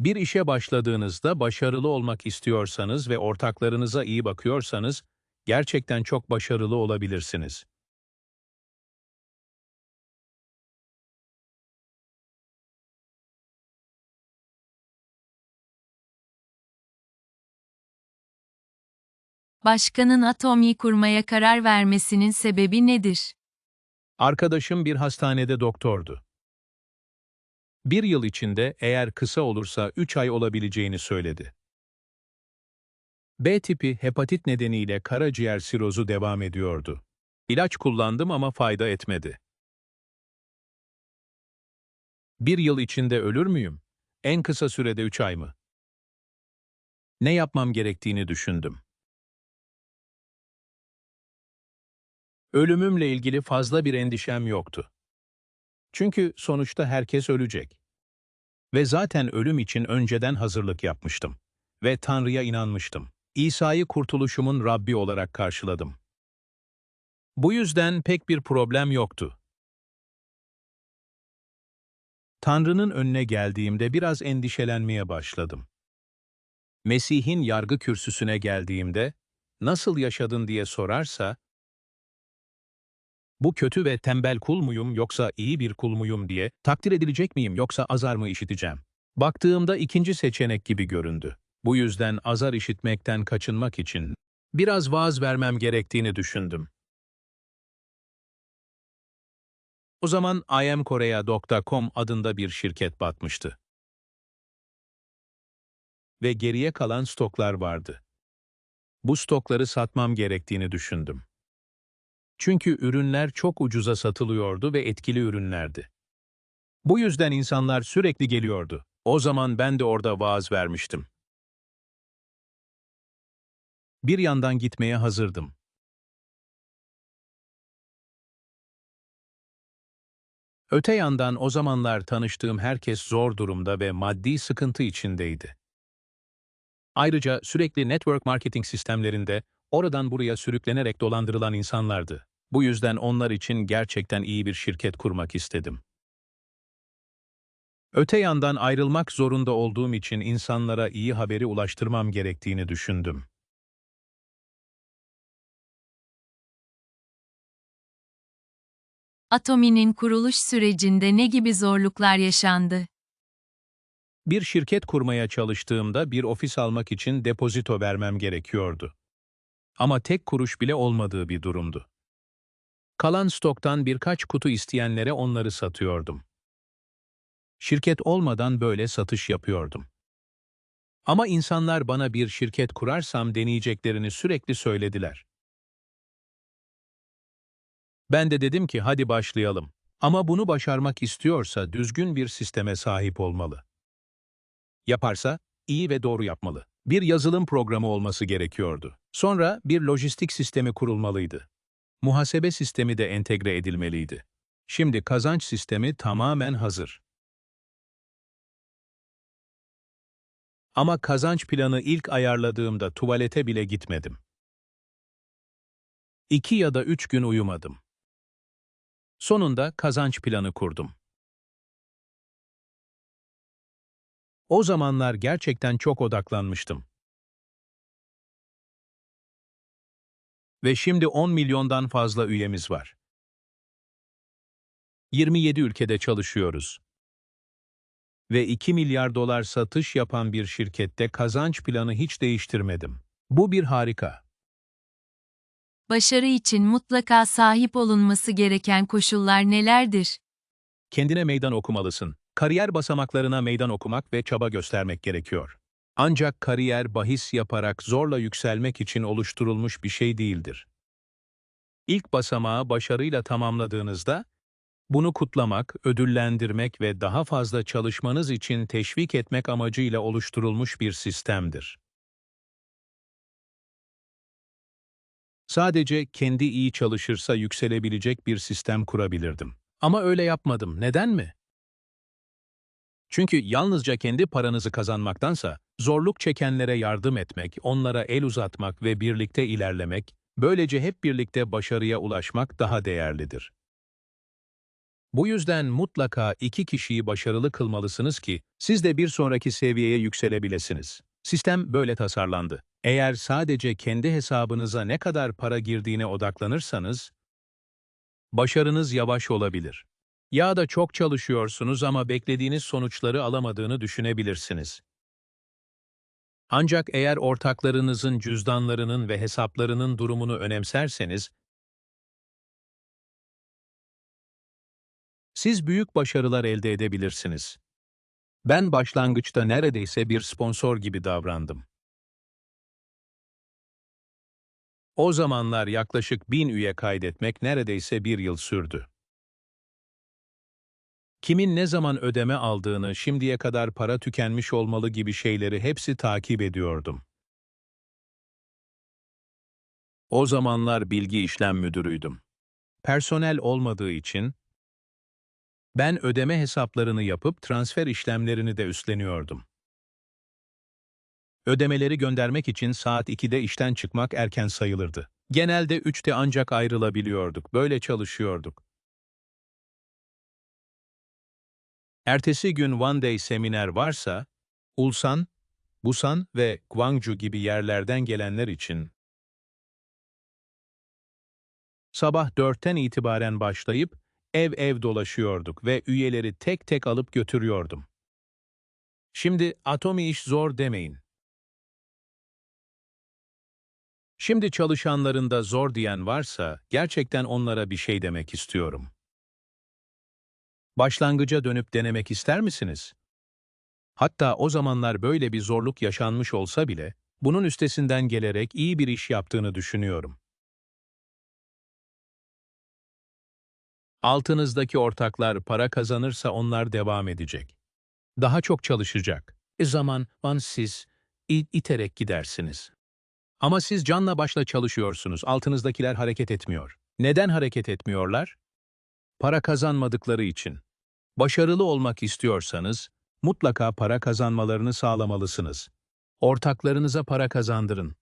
Bir işe başladığınızda başarılı olmak istiyorsanız ve ortaklarınıza iyi bakıyorsanız, gerçekten çok başarılı olabilirsiniz. Başkanın Atomi'yi kurmaya karar vermesinin sebebi nedir? Arkadaşım bir hastanede doktordu. Bir yıl içinde eğer kısa olursa 3 ay olabileceğini söyledi. B tipi hepatit nedeniyle karaciğer sirozu devam ediyordu. İlaç kullandım ama fayda etmedi. Bir yıl içinde ölür müyüm? En kısa sürede 3 ay mı? Ne yapmam gerektiğini düşündüm. Ölümümle ilgili fazla bir endişem yoktu. Çünkü sonuçta herkes ölecek. Ve zaten ölüm için önceden hazırlık yapmıştım. Ve Tanrı'ya inanmıştım. İsa'yı kurtuluşumun Rabbi olarak karşıladım. Bu yüzden pek bir problem yoktu. Tanrı'nın önüne geldiğimde biraz endişelenmeye başladım. Mesih'in yargı kürsüsüne geldiğimde, nasıl yaşadın diye sorarsa, bu kötü ve tembel kul muyum yoksa iyi bir kul muyum diye takdir edilecek miyim yoksa azar mı işiteceğim? Baktığımda ikinci seçenek gibi göründü. Bu yüzden azar işitmekten kaçınmak için biraz vaaz vermem gerektiğini düşündüm. O zaman imkorea.com adında bir şirket batmıştı. Ve geriye kalan stoklar vardı. Bu stokları satmam gerektiğini düşündüm. Çünkü ürünler çok ucuza satılıyordu ve etkili ürünlerdi. Bu yüzden insanlar sürekli geliyordu. O zaman ben de orada vaaz vermiştim. Bir yandan gitmeye hazırdım. Öte yandan o zamanlar tanıştığım herkes zor durumda ve maddi sıkıntı içindeydi. Ayrıca sürekli network marketing sistemlerinde oradan buraya sürüklenerek dolandırılan insanlardı. Bu yüzden onlar için gerçekten iyi bir şirket kurmak istedim. Öte yandan ayrılmak zorunda olduğum için insanlara iyi haberi ulaştırmam gerektiğini düşündüm. Atomi'nin kuruluş sürecinde ne gibi zorluklar yaşandı? Bir şirket kurmaya çalıştığımda bir ofis almak için depozito vermem gerekiyordu. Ama tek kuruş bile olmadığı bir durumdu. Kalan stoktan birkaç kutu isteyenlere onları satıyordum. Şirket olmadan böyle satış yapıyordum. Ama insanlar bana bir şirket kurarsam deneyeceklerini sürekli söylediler. Ben de dedim ki hadi başlayalım. Ama bunu başarmak istiyorsa düzgün bir sisteme sahip olmalı. Yaparsa iyi ve doğru yapmalı. Bir yazılım programı olması gerekiyordu. Sonra bir lojistik sistemi kurulmalıydı. Muhasebe sistemi de entegre edilmeliydi. Şimdi kazanç sistemi tamamen hazır. Ama kazanç planı ilk ayarladığımda tuvalete bile gitmedim. İki ya da üç gün uyumadım. Sonunda kazanç planı kurdum. O zamanlar gerçekten çok odaklanmıştım. Ve şimdi 10 milyondan fazla üyemiz var. 27 ülkede çalışıyoruz. Ve 2 milyar dolar satış yapan bir şirkette kazanç planı hiç değiştirmedim. Bu bir harika. Başarı için mutlaka sahip olunması gereken koşullar nelerdir? Kendine meydan okumalısın. Kariyer basamaklarına meydan okumak ve çaba göstermek gerekiyor. Ancak kariyer bahis yaparak zorla yükselmek için oluşturulmuş bir şey değildir. İlk basamağı başarıyla tamamladığınızda, bunu kutlamak, ödüllendirmek ve daha fazla çalışmanız için teşvik etmek amacıyla oluşturulmuş bir sistemdir. Sadece kendi iyi çalışırsa yükselebilecek bir sistem kurabilirdim. Ama öyle yapmadım. Neden mi? Çünkü yalnızca kendi paranızı kazanmaktansa, zorluk çekenlere yardım etmek, onlara el uzatmak ve birlikte ilerlemek, böylece hep birlikte başarıya ulaşmak daha değerlidir. Bu yüzden mutlaka iki kişiyi başarılı kılmalısınız ki siz de bir sonraki seviyeye yükselebilesiniz. Sistem böyle tasarlandı. Eğer sadece kendi hesabınıza ne kadar para girdiğine odaklanırsanız, başarınız yavaş olabilir. Ya da çok çalışıyorsunuz ama beklediğiniz sonuçları alamadığını düşünebilirsiniz. Ancak eğer ortaklarınızın cüzdanlarının ve hesaplarının durumunu önemserseniz, siz büyük başarılar elde edebilirsiniz. Ben başlangıçta neredeyse bir sponsor gibi davrandım. O zamanlar yaklaşık bin üye kaydetmek neredeyse bir yıl sürdü. Kimin ne zaman ödeme aldığını, şimdiye kadar para tükenmiş olmalı gibi şeyleri hepsi takip ediyordum. O zamanlar bilgi işlem müdürüydüm. Personel olmadığı için ben ödeme hesaplarını yapıp transfer işlemlerini de üstleniyordum. Ödemeleri göndermek için saat 2'de işten çıkmak erken sayılırdı. Genelde 3'te ancak ayrılabiliyorduk. Böyle çalışıyorduk. Ertesi gün One Day seminer varsa, Ulsan, Busan ve Gwangju gibi yerlerden gelenler için sabah 4'ten itibaren başlayıp ev ev dolaşıyorduk ve üyeleri tek tek alıp götürüyordum. Şimdi atomi iş zor demeyin. Şimdi çalışanlarında zor diyen varsa gerçekten onlara bir şey demek istiyorum. Başlangıca dönüp denemek ister misiniz? Hatta o zamanlar böyle bir zorluk yaşanmış olsa bile, bunun üstesinden gelerek iyi bir iş yaptığını düşünüyorum. Altınızdaki ortaklar para kazanırsa onlar devam edecek. Daha çok çalışacak. E zaman, van siz i- iterek gidersiniz. Ama siz canla başla çalışıyorsunuz, altınızdakiler hareket etmiyor. Neden hareket etmiyorlar? Para kazanmadıkları için. Başarılı olmak istiyorsanız, mutlaka para kazanmalarını sağlamalısınız. Ortaklarınıza para kazandırın.